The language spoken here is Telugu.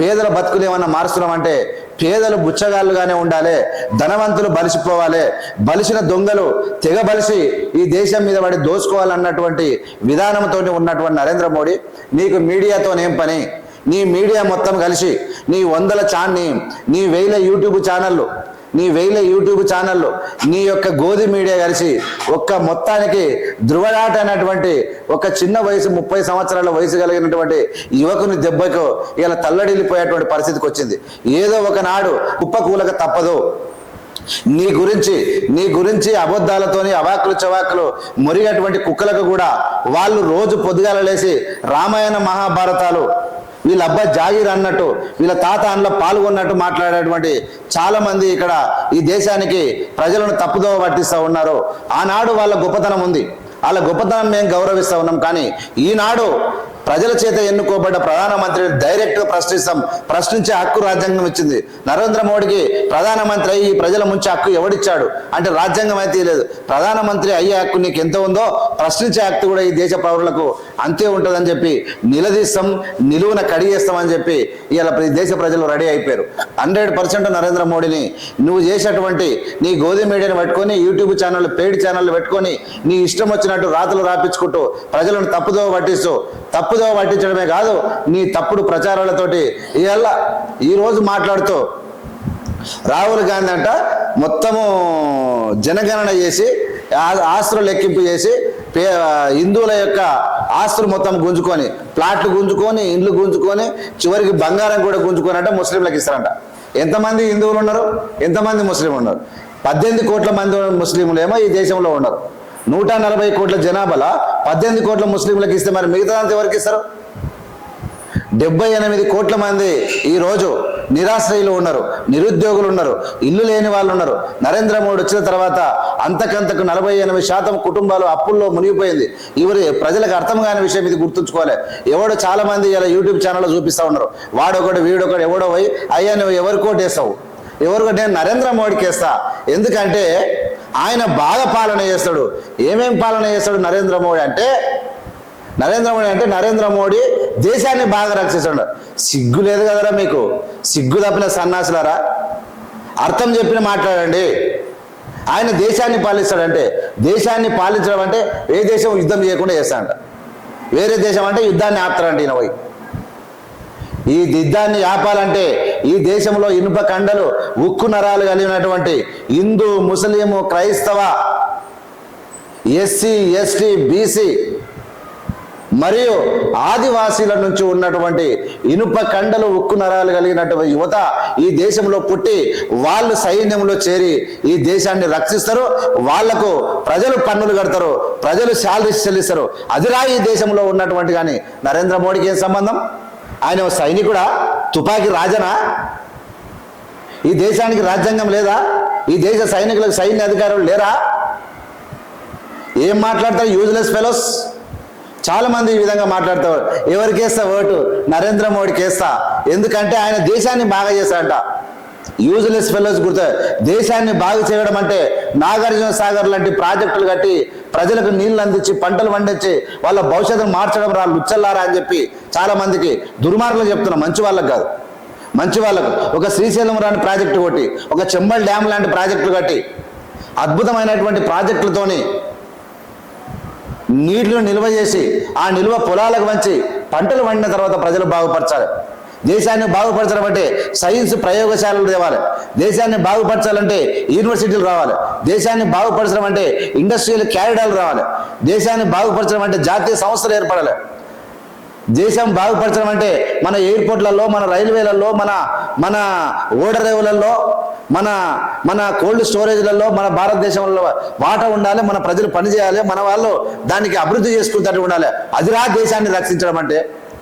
పేదల బతుకులు ఏమన్నా మారుస్తున్నామంటే పేదలు బుచ్చగాళ్ళుగానే ఉండాలి ధనవంతులు బలిసిపోవాలి బలిసిన దొంగలు తెగ బలిసి ఈ దేశం మీద పడి దోసుకోవాలన్నటువంటి విధానంతో ఉన్నటువంటి నరేంద్ర మోడీ నీకు మీడియాతోనేం పని? నీ మీడియా మొత్తం కలిసి నీ వందల ఛాన్ని నీ వేల యూట్యూబ్ ఛానళ్ళు నీ వేల యూట్యూబ్ ఛానళ్ళు నీ యొక్క గోధి మీడియా కలిసి ఒక్క మొత్తానికి ధృవడాట అనేటువంటి ఒక చిన్న వయసు ముప్పై సంవత్సరాల వయసు కలిగినటువంటి యువకుని దెబ్బకు ఇలా తల్లడిల్లిపోయేటువంటి పరిస్థితికి వచ్చింది. ఏదో ఒకనాడు కుప్పకూలక తప్పదు. నీ గురించి నీ గురించి అబద్ధాలతోని అవాకులు చవాకులు మురిగేటువంటి కుక్కలకు కూడా వాళ్ళు రోజు పొద్దుగాల లేసి రామాయణ మహాభారతాలు వీళ్ళ అబ్బాయి జాగీర్ అన్నట్టు వీళ్ళ తాత అందులో పాల్గొన్నట్టు మాట్లాడేటువంటి చాలా మంది ఇక్కడ ఈ దేశానికి ప్రజలను తప్పుదోవ పట్టిస్తూ ఉన్నారు. ఆనాడు వాళ్ళ గొప్పతనం ఉంది. వాళ్ళ గొప్పతనం మేము గౌరవిస్తూ ఉన్నాం. కానీ ఈనాడు ప్రజల చేత ఎన్నుకోబడ్డ ప్రధానమంత్రిని డైరెక్ట్గా ప్రశ్నిస్తాం. ప్రశ్నించే హక్కు రాజ్యాంగం ఇచ్చింది. నరేంద్ర మోడీకి ప్రధానమంత్రి అయ్యి ప్రజల ముంచే హక్కు ఎవడిచ్చాడు? అంటే రాజ్యాంగం అయితే లేదు. ప్రధానమంత్రి అయ్యే హక్కు నీకు ఎంత ఉందో ప్రశ్నించే హక్కు కూడా ఈ దేశ పౌరులకు అంతే ఉంటుందని చెప్పి నిలదీస్తాం నిలువున కడిగేస్తామని చెప్పి ఇలా ఈ దేశ ప్రజలు రెడీ అయిపోయారు. హండ్రెడ్ పర్సెంట్ నరేంద్ర మోడీని నువ్వు చేసేటువంటి నీ గోధుమ మీడియాని పెట్టుకొని యూట్యూబ్ ఛానల్ పెయిడ్ ఛానల్ పెట్టుకొని నీ ఇష్టం వచ్చినట్టు రాతలు రాపించుకుంటూ ప్రజలను తప్పుదోవ పట్టిస్తూ తప్పు తప్పుదోవ పట్టించడమే కాదు నీ తప్పుడు ప్రచారాలతోటి ఇవాళ ఈరోజు మాట్లాడుతూ రాహుల్ గాంధీ అంట మొత్తము జనగణన చేసి ఆ- ఆస్తులు లెక్కింపు చేసి పే హిందువుల యొక్క ఆస్తులు మొత్తం గుంజుకొని ప్లాట్లు గుంజుకొని ఇండ్లు గుంజుకొని చివరికి బంగారం కూడా గుంజుకొని అంటే ముస్లింలకు ఇస్తారంట. ఎంతమంది హిందువులు ఉన్నారు? ఎంతమంది ముస్లింలు ఉన్నారు? పద్దెనిమిది కోట్ల మంది ముస్లింలు ఏమో ఈ దేశంలో ఉన్నారు. నూట నలభై కోట్ల జనాభాలో పద్దెనిమిది కోట్ల ముస్లింలకు ఇస్తే మరి మిగతాదంతా ఎవరికి ఇస్తారు? డెబ్బై ఎనిమిది కోట్ల మంది ఈ రోజు నిరాశ్రయులు ఉన్నారు నిరుద్యోగులు ఉన్నారు ఇల్లు లేని వాళ్ళు ఉన్నారు. నరేంద్ర మోడీ వచ్చిన తర్వాత అంతకంతకు నలభై ఎనిమిది శాతం కుటుంబాలు అప్పుల్లో మునిగిపోయింది. ఇవరి ప్రజలకు అర్థం కాని విషయం ఇది గుర్తుంచుకోవాలి. ఎవడో చాలా మంది ఇలా యూట్యూబ్ ఛానల్లో చూపిస్తా ఉన్నారు. వాడొకడు వీడొకడు ఎవడో పోయి అయ్యా నువ్వు ఎవరికోటేస్తావు కోటేస్తావు? నేను నరేంద్ర మోడీకి వేస్తా ఎందుకంటే ఆయన బాగా పాలన చేస్తాడు. ఏమేం పాలన చేస్తాడు నరేంద్ర మోడీ అంటే నరేంద్ర మోడీ అంటే నరేంద్ర మోడీ దేశాన్ని బాగా రక్షిస్తాడు. సిగ్గు లేదు కదరా మీకు? సిగ్గు తప్పిన సన్నాసులారా? అర్థం చెప్పిన మాట్లాడండి. ఆయన దేశాన్ని పాలిస్తాడంటే దేశాన్ని పాలించడం అంటే ఏ దేశం యుద్ధం చేయకుండా చేస్తాడంట. వేరే దేశం అంటే యుద్ధాన్ని ఆపుతారంట ఈయన పోయి. ఈ దిద్దాన్ని ఆపాలంటే ఈ దేశంలో ఇనుప కండలు ఉక్కు నరాలు కలిగినటువంటి హిందూ ముస్లిము క్రైస్తవ ఎస్సీ ఎస్టీ బీసీ మరియు ఆదివాసీల నుంచి ఉన్నటువంటి ఇనుప కండలు ఉక్కు నరాలు కలిగినటువంటి యువత ఈ దేశంలో పుట్టి వాళ్ళు సైన్యంలో చేరి ఈ దేశాన్ని రక్షిస్తారు. వాళ్ళకు ప్రజలు పన్నులు కడతారు ప్రజలు శాలరీస్ చెల్లిస్తారు. అదిరా ఈ దేశంలో ఉన్నటువంటి కానీ నరేంద్ర మోడీకి ఏం సంబంధం? ఆయన ఓ సైనికుడా? తుపాకీ రాజనా? ఈ దేశానికి రాజ్యాంగం లేదా? ఈ దేశ సైనికులకు సైన్య అధికారులు లేరా? ఏం మాట్లాడతారు యూజ్లెస్ ఫెలోస్ చాలామంది ఈ విధంగా మాట్లాడతారు. ఎవరికి వేస్తా ఓటు? నరేంద్ర మోడీకి వేస్తా ఎందుకంటే ఆయన దేశాన్ని బాగా చేశాడంట. యూజ్లెస్ ఫెలోస్ గుర్తు. దేశాన్ని బాగు చేయడం అంటే నాగార్జున సాగర్ లాంటి ప్రాజెక్టులు కట్టి ప్రజలకు నీళ్ళు అందించి పంటలు పండించి వాళ్ళ భవిష్యత్తును మార్చడం రా లుచ్చల్లారా అని చెప్పి చాలా మందికి దుర్మార్గులు చెప్తున్నాం మంచి వాళ్ళకి కాదు. మంచి వాళ్ళకు. ఒక శ్రీశైలం రాని ప్రాజెక్టు కొట్టి ఒక చెంబల్ డ్యామ్ లాంటి ప్రాజెక్టులు కట్టి అద్భుతమైనటువంటి ప్రాజెక్టులతోని నీళ్ళను నిల్వ చేసి ఆ నిల్వ పొలాలకు వంచి పంటలు పండిన తర్వాత ప్రజలు బాగుపరచాలి. దేశాన్ని బాగుపరచడం అంటే సైన్స్ ప్రయోగశాలలు తేవాలి. దేశాన్ని బాగుపరచాలంటే యూనివర్సిటీలు రావాలి. దేశాన్ని బాగుపరచడం అంటే ఇండస్ట్రియల్ క్యారిడాలు రావాలి. దేశాన్ని బాగుపరచడం అంటే జాతీయ సంస్థలు ఏర్పడాలి. దేశం బాగుపరచడం అంటే మన ఎయిర్పోర్ట్లలో మన రైల్వేలలో మన మన ఓడరేవులలో మన మన కోల్డ్ స్టోరేజ్లలో మన భారతదేశంలో వాటా ఉండాలి మన ప్రజలు పనిచేయాలి మన వాళ్ళు దానికి అభివృద్ధి చేసుకుంటూ ఉండాలి. అదిరా దేశాన్ని రక్షించడం అంటే